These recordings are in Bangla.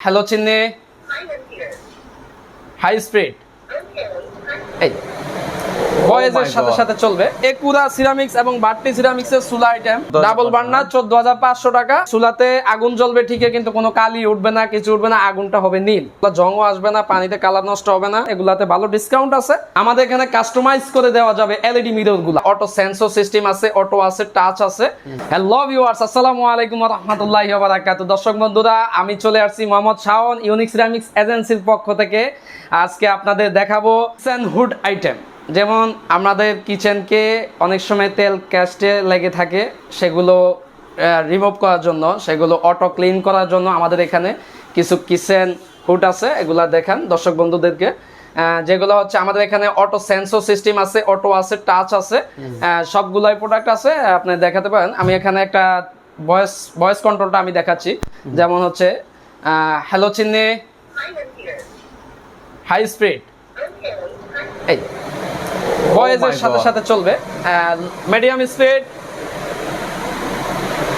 হ্যালো চিন্নে Hi, I'm here. High speed Okay. এই বয়েজের সাথে সাথে চলবে। একুরা সিরামিক্স এবং বাট্টি সিরামিক্স এর সুলা আইটেম ডাবল বার্নার চোদ্দ হাজার পাঁচশো টাকা। সুলাতে আগুন জ্বলবে ঠিকই কিন্তু কোনো কালি উঠবে না কিছু উঠবে না আগুনটা হবে নীল। জংও আসবে না পানিতে কালার নষ্ট হবে না। এগুলাতে ভালো ডিসকাউন্ট আছে। আমাদের এখানে কাস্টমাইজ করে দেওয়া যাবে এলইডি মিররগুলা অটো সেন্সর সিস্টেম আছে অটো আছে টাচ আছে। হ্যালো ভিউয়ার্স আসসালামু আলাইকুম রহমতুল্লাহি ওয়া বারাকাতুহু দর্শক বন্ধুরা আমি চলে আসছি মোহাম্মদ শাওন ইউনিক সিরামিক্স এজেন্সির পক্ষ থেকে। আজকে আপনাদের দেখাবো হুড আইটেম যেমন আমাদের কিচেনকে অনেক সময় তেল ক্যাস্টে লেগে থাকে সেগুলো রিমুভ করার জন্য সেগুলো অটো ক্লিন করার জন্য আমাদের এখানে কিছু কিচেন হুড আছে এগুলা দেখান দর্শক বন্ধুদেরকে। যেগুলো হচ্ছে আমাদের এখানে অটো সেন্সর সিস্টেম আছে অটো আছে টাচ আছে সবগুলাই প্রোডাক্ট আছে আপনি দেখাতে পারেন। আমি এখানে একটা ভয়েস ভয়েস কন্ট্রোলটা আমি দেখাচ্ছি। যেমন হচ্ছে হ্যালো here. High speed. এই। ভয়েসের my সাথে সাথে চলবে। Medium speed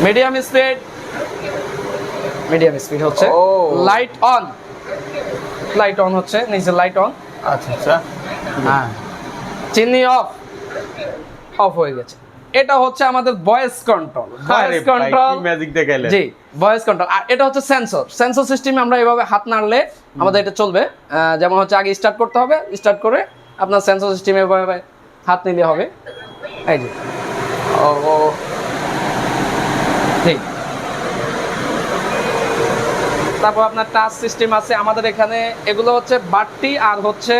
medium speed medium speed হচ্ছে। Oh. Light on light on হচ্ছে নিচে লাইট অন আচ্ছা আচ্ছা। হ্যাঁ। চিনি অফ অফ হয়ে গেছে। এটা হচ্ছে আমাদের voice control voice control magic দেখাইলে জি ভয়েস কন্ট্রোল আর এটা হচ্ছে সেন্সর সেন্সর সিস্টেমে আমরা এভাবে হাত নাড়লে আমাদের এটা চলবে। যেমন হচ্ছে আগে স্টার্ট করতে হবে স্টার্ট করে আপনার সেন্সর সিস্টেমে হাত নিলে হবে। এই যে। ও জি তারপর আপনার টাচ সিস্টেম আছে আমাদের এখানে। এগুলো হচ্ছে বাট্টি আর হচ্ছে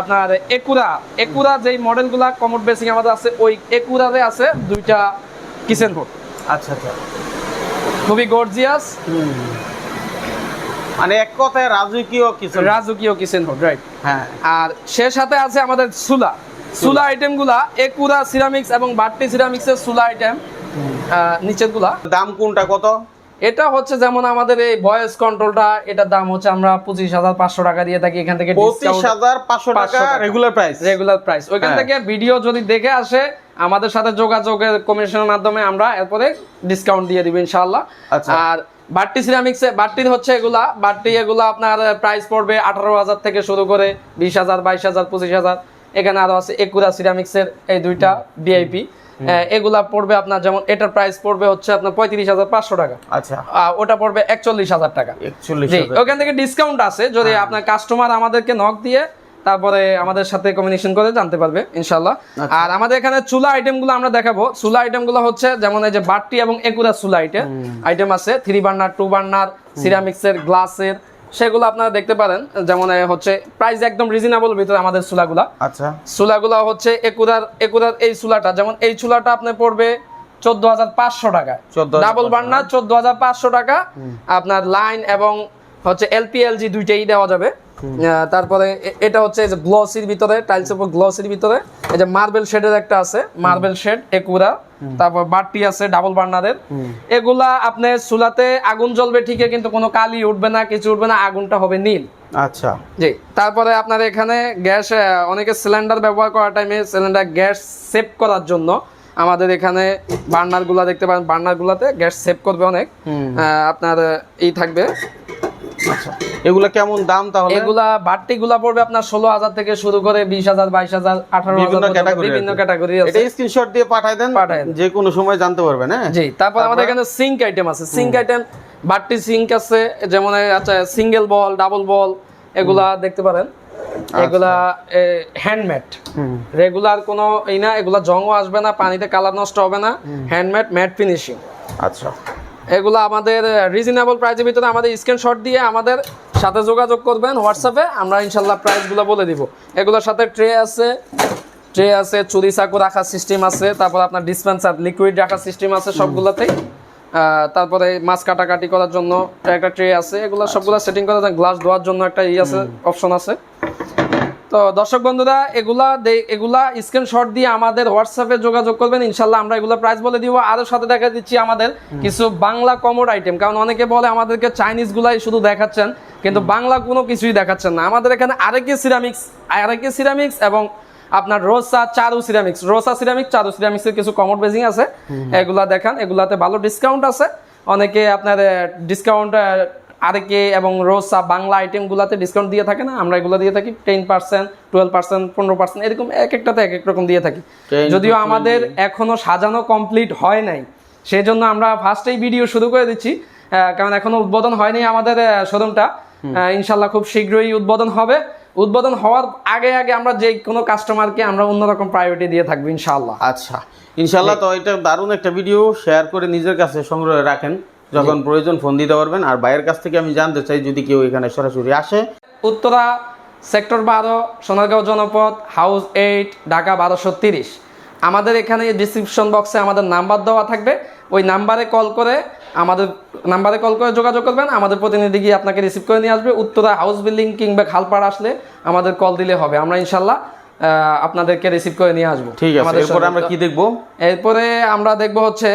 আপনার একুরা। একুরা যেই মডেলগুলা কমোড বেসিং আমাদের আছে ওই একুরারে আছে দুইটা কিচেন বোর্ড আচ্ছা আচ্ছা। খুবই গর্জিয়াস মানে এক কথায় রাজকীয় কিছু রাজকীয় কিচেন রাইট হ্যাঁ। আর সে সাথে আছে আমাদের সুলা। সুলা আইটেমগুলা একুরা সিরামিক্স এবং বাট্টি সিরামিক্সের সুলা আইটেম দাম কোনটা কত? এটা হচ্ছে যেমন আমাদের এই ভয়েস কন্ট্রোলটা এটার দাম হচ্ছে আমরা পঁচিশ হাজার পাঁচশো টাকা দিয়ে থাকি এখান থেকে পঁচিশ হাজার পাঁচশো টাকা রেগুলার প্রাইস রেগুলার প্রাইস ওইখান হ্যাঁ। থেকে ভিডিও যদি দেখে আসে আমাদের সাথে যোগাযোগের কমিশনের মাধ্যমে আমরা এরপরে ডিসকাউন্ট দিয়ে দিব ইনশাআল্লাহ। আচ্ছা। আর বাট্টি সিরামিক্সে বাট্টির হচ্ছে এগুলা বাট্টি এগুলা আপনার প্রাইস পড়বে আঠারো হাজার থেকে শুরু করে বিশ হাজার বাইশ হাজার পঁচিশ হাজার। এখানে আরও আছে একুরা সিরামিক্সের এই দুইটা ভিআইপি এগুলা পড়বে আপনার যেমন এটার প্রাইস পড়বে হচ্ছে আপনার পঁয়ত্রিশ হাজার পাঁচশো টাকা। আচ্ছা। ওটা পড়বে একচল্লিশ হাজার টাকা। ওখান থেকে ডিসকাউন্ট আছে যদি হ্যাঁ। আপনার কাস্টমার আমাদেরকে নক দিয়ে তারপরে আমাদের সাথে কমিউনিকেশন করে জানতে পারবে ইনশাল্লাহ আচ্ছা। আর আমাদের এখানে চুলা আইটেমগুলো আমরা দেখাবো। চুলা আইটেমগুলো হচ্ছে যেমন এই যে বাট্টি এবং একুরা চুলা আইটেম আইটেম আছে থ্রি বার্নার টু বার্নার সিরামিক্সের গ্লাসের সেগুলো আপনারা দেখতে পারেন যেমন হচ্ছে প্রাইস একদম রিজনেবল ভিতরে আমাদের চুলাগুলা। আচ্ছা। চুলাগুলো হচ্ছে একুরার একুরার এই চুলাটা যেমন এই চুলাটা আপনি পড়বে চোদ্দ হাজার পাঁচশো টাকা। 14,500 ডাবল বার্নার চোদ্দ হাজার পাঁচশো টাকা। আপনার লাইন এবং হচ্ছে এলপিএলজি দুইটাই দেওয়া যাবে। তারপরে এটা হচ্ছে যে গ্লসির ভিতরে টাইলস উপর গ্লসির ভিতরে। এই যে মার্বেল শেডের একটা আছে মার্বেল শেড একুরা। তারপর বাট্টি আছে ডাবল বার্নারের এগুলা আপনি চুলাতে আগুন জ্বলবে ঠিকই কিন্তু কোনো কালি উঠবে না কিছু উঠবে না আগুনটা হবে নীল। আচ্ছা। জি তারপরে আপনার এখানে গ্যাস অনেকে সিলিন্ডার ব্যবহার করার টাইমে সিলিন্ডার গ্যাস সেভ করার জন্য আমাদের এখানে বার্নারগুলা দেখতে পারেন বার্নার গুলাতে গ্যাস সেভ করবে অনেক। আহ, আপনার আহ, ই থাকবে। এগুলা কেমন দাম তাহলে? এগুলা পড়বে আপনার ষোলো হাজার থেকে শুরু করে বিশ হাজার বাইশ হাজার আঠারো বিভিন্ন ক্যাটাগরি বিভিন্ন ক্যাটাগরি এটা স্ক্রিনশট দিয়ে পাঠায় দেন পাঠায় যে কোনো সময় জানতে পারবেন হ্যাঁ? জি তারপর আমাদের এখানে সিঙ্ক আইটেম আছে। সিঙ্ক আইটেম সিঙ্ক আছে যেমন আচ্ছা সিঙ্গেল বল ডাবল বল এগুলা দেখতে পারেন। এগুলা হ্যান্ডমেড রেগুলার কোনো এই না এগুলা জংও আসবে না পানিতে কালার নষ্ট হবে না। হ্যান্ডমেড ম্যাট ফিনিশিং আচ্ছা। এগুলো আমাদের রিজনেবল প্রাইসের ভিতরে আমাদের স্ক্রিনশট দিয়ে আমাদের সাথে যোগাযোগ করবেন হোয়াটসঅ্যাপে আমরা ইনশাল্লাহ প্রাইসগুলো বলে দিব। এগুলোর সাথে ট্রে আছে ট্রে আছে চুরি চাকু রাখার সিস্টেম আছে তারপর আপনার ডিসপেন্সার লিকুইড রাখার সিস্টেম আছে সবগুলোতেই। তারপরে মাছ কাটাকাটি করার জন্য একটা ট্রে আছে এগুলো সবগুলো সেটিং করার জন্য গ্লাস ধোয়ার জন্য একটা ই আছে অপশন আছে। তো দর্শক বন্ধুরা এগুলা এগুলা স্ক্রিনশট দিয়ে আমাদের হোয়াটসঅ্যাপে যোগাযোগ করবেন ইনশাল্লাহ আমরা এগুলো প্রাইস বলে দিব। আরও সাথে দেখা দিচ্ছি আমাদের কিছু বাংলা কমোড আইটেম কারণ অনেকে বলে আমাদেরকে চাইনিজ গুলাই শুধু দেখাচ্ছেন কিন্তু বাংলা কোনো কিছুই দেখাচ্ছেন না। আমাদের এখানে আরেকে সিরামিক্স আরেকে সিরামিক্স এবং আপনার Rosa Charu ceramics Rosa ceramics Charu সিরামিক্সের কিছু কমোড বেজিং আছে। এগুলা দেখান এগুলাতে ভালো ডিসকাউন্ট আছে। অনেকে আপনার ডিসকাউন্ট আরেকে এবং রোসা বাংলা আইটেমগুলোতে ডিসকাউন্ট দিয়ে থাকে না? আমরা এগুলো দিয়ে থাকি টেন পার্সেন্ট টুয়েলভ পার্সেন্ট পনেরো পার্সেন্ট এরকম এক একটাতে এক এক রকম দিয়ে থাকি। যদিও আমাদের এখনও সাজানো কমপ্লিট হয় নাই। সেই জন্য আমরা ফার্স্টেই ভিডিও শুরু করে দিচ্ছি। কারণ এখনও উদ্বোধন হয়নি আমাদের শোরুমটা। ইনশাল্লাহ খুব শীঘ্রই উদ্বোধন হবে। উদ্বোধন হওয়ার আগে আগে আমরা যে কোনো কাস্টমারকে আমরা অন্যরকম প্রায়োরিটি দিয়ে থাকব ইনশাআল্লাহ। আচ্ছা। ইনশাল্লাহ তো এটা দারুণ একটা ভিডিও শেয়ার করে নিজের কাছে সংগ্রহে রাখেন। যখন প্রয়োজন ফোন দিতে পারবেন, আর বাইরের কাছ থেকে আমি জানতে চাই যদি কেউ এখানে সরাসরি আসে। উত্তরা সেক্টর বারো, সোনারগাঁও জনপদ, হাউস এইট, ঢাকা বারোশো তিরিশ। আমাদের এখানে ডিসক্রিপশন বক্সে আমাদের নাম্বার দেওয়া থাকবে। ওই নাম্বারে কল করে আমাদের, নাম্বারে কল করে যোগাযোগ করবেন। আমাদের প্রতিনিধি গিয়ে আপনাকে রিসিভ করে নিয়ে আসবে। উত্তরা হাউস বিল্ডিং কিংবা খালপাড় আসলে আমাদের কল দিলে হবে। আমরা ইনশাল্লাহ আপনাদেরকে রিসিভ করে নিয়ে আসব। ঠিক আছে এরপরে আমরা কি দেখব? এরপরে আমরা দেখব হচ্ছে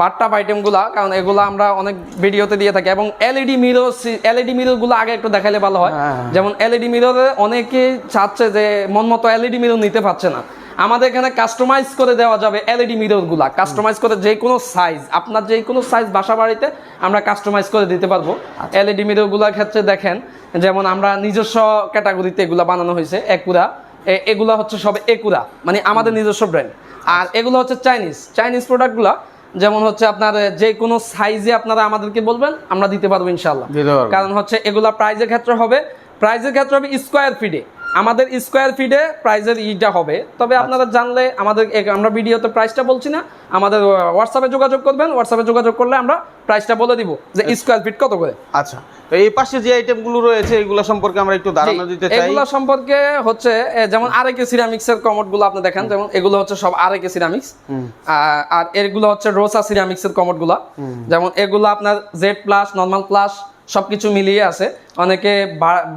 বাট্টাপ আইটেমগুলা কারণ এগুলা আমরা অনেক ভিডিওতে দিয়ে থাকি। এবং এলইডি মিরর এলইডি মিররগুলো আগে একটু দেখাইলে ভালো হয়। হ্যাঁ। যেমন এলইডি মিররে অনেকে চাচ্ছে যে মন মতো এলইডি মিরর নিতে পারছে না। আমাদের এখানে কাস্টমাইজ করে দেওয়া যাবে এলইডি মিররগুলা। কাস্টমাইজ করে যে কোনো সাইজ আপনার যে কোনো সাইজ বাসা বাড়িতে আমরা কাস্টমাইজ করে দিতে পারব। আচ্ছা। এলইডি মিররগুলার ক্ষেত্রে দেখেন যেমন আমরা নিজস্ব ক্যাটাগরিতে এগুলা বানানো হয়েছে একুরা। এগুলা হচ্ছে সব একুরা মানে আমাদের নিজস্ব ব্র্যান্ড আর এগুলো হচ্ছে চাইনিজ চাইনিজ প্রোডাক্টগুলো যেমন হচ্ছে আপনার যে কোনো সাইজে আপনারা আমাদেরকে বলবেন আমরা দিতে পারব ইনশাল্লাহ কারণ হচ্ছে এগুলা প্রাইজের ক্ষেত্রে হবে প্রাইজের ক্ষেত্রে হবে স্কোয়ার ফিটে আমাদের স্কোয়ার ফিটে প্রাইজের ইটা হবে। তবে আপনারা জানলে আমাদের আমরা ভিডিওতে প্রাইসটা বলছি না আমাদের হোয়াটসঅ্যাপে যোগাযোগ করবেন হোয়াটসঅ্যাপে যোগাযোগ করলে আমরা প্রাইসটা বলে দিব যে স্কোয়ার ফিট কত করে। আচ্ছা। তো এই পাশে যে আইটেমগুলো রয়েছে এগুলো সম্পর্কে আমরা একটু ধারণা দিতে চাই। এগুলো সম্পর্কে হচ্ছে যেমন আরেকে সিরামিক্স এর কমোডগুলো আপনি দেখেন যেমন এগুলো হচ্ছে সব আরেকে সিরামিক্স আর এগুলো হচ্ছে রোসা সিরামিক্স এর কমোডগুলা যেমন এগুলো আপনার জেড প্লাস নর্মাল প্লাস সবকিছু মিলিয়ে আছে। অনেকে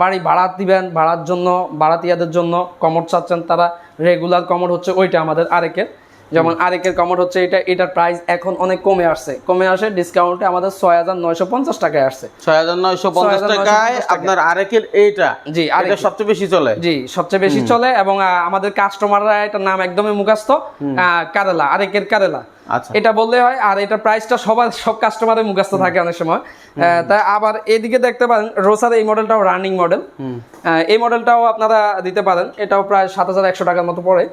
বাড়ি ভাড়া দিবেন, ভাড়ার জন্য ভাড়াতিয়াদের জন্য কমর চাচ্ছেন, তারা রেগুলার কমর হচ্ছে ওইটা আমাদের আরেকের। যেমন আরেকের কমোড হচ্ছে এটা এটার প্রাইস এখন অনেক কমে আসছে। কমে আসে ডিসকাউন্টে আমাদের ছয় হাজার নয়শো পঞ্চাশ টাকায় আসছে। ছয় হাজার নয়শো পঞ্চাশ 6,950 টাকায় আপনার আরেকের এইটা জি, এটা সবচেয়ে বেশি চলে। জি সবচেয়ে বেশি চলে এবং আমাদের কাস্টমাররা এটার নাম একদমই মুখস্থ। আহ, কারেলা আরেকের কারেলা আচ্ছা। এটা বললে হয় আর এটা প্রাইসটা সবার সব কাস্টমারের মুখস্থ থাকে অনেক সময়। তাই আবার এদিকে দেখতে পারেন রোসার এই মডেলটাও রানিং মডেল এই মডেলটাও আপনারা দিতে পারেন। এটাও প্রায় সাত হাজার একশো টাকার মতো পড়ে।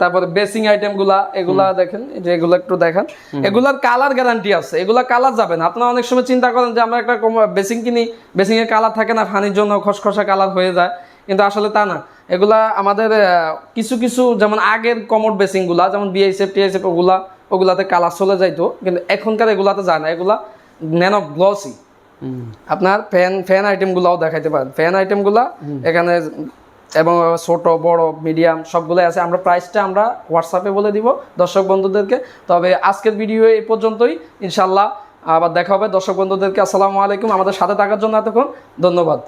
তারপরে বেসিং আইটেমগুলা এগুলা দেখেন যে এগুলো একটু দেখেন। এগুলার কালার গ্যারান্টি আছে এগুলা কালার যাবে না। আপনারা অনেক সময় চিন্তা করেন যে আমরা একটা বেসিং কিনি বেসিং এর কালার থাকে না ফানির জন্য খসখসা কালার হয়ে যায় কিন্তু আসলে তা না। এগুলা আমাদের কিছু কিছু যেমন আগের কমোড বেসিংগুলা যেমন বিএসএফ টিএসএফ ওগুলা ওগুলাতে কালার চলে যাইতো কিন্তু এখনকার এগুলাতে যায় না। এগুলা ন্যানো গ্লসি আপনার ফ্যান ফ্যান আইটেমগুলোও দেখাইতে পারেন। ফ্যান আইটেমগুলা এখানে এবং ছোট, বড় মিডিয়াম সবগুলো আছে। আমরা প্রাইসটা আমরা হোয়াটসঅ্যাপে বলে দিব দর্শক বন্ধুদেরকে। তবে আজকের ভিডিও এই পর্যন্তই। ইনশাল্লাহ আবার দেখা হবে। দর্শক বন্ধুদেরকে আসসালামু আলাইকুম। আমাদের সাথে থাকার জন্য এতক্ষণ ধন্যবাদ।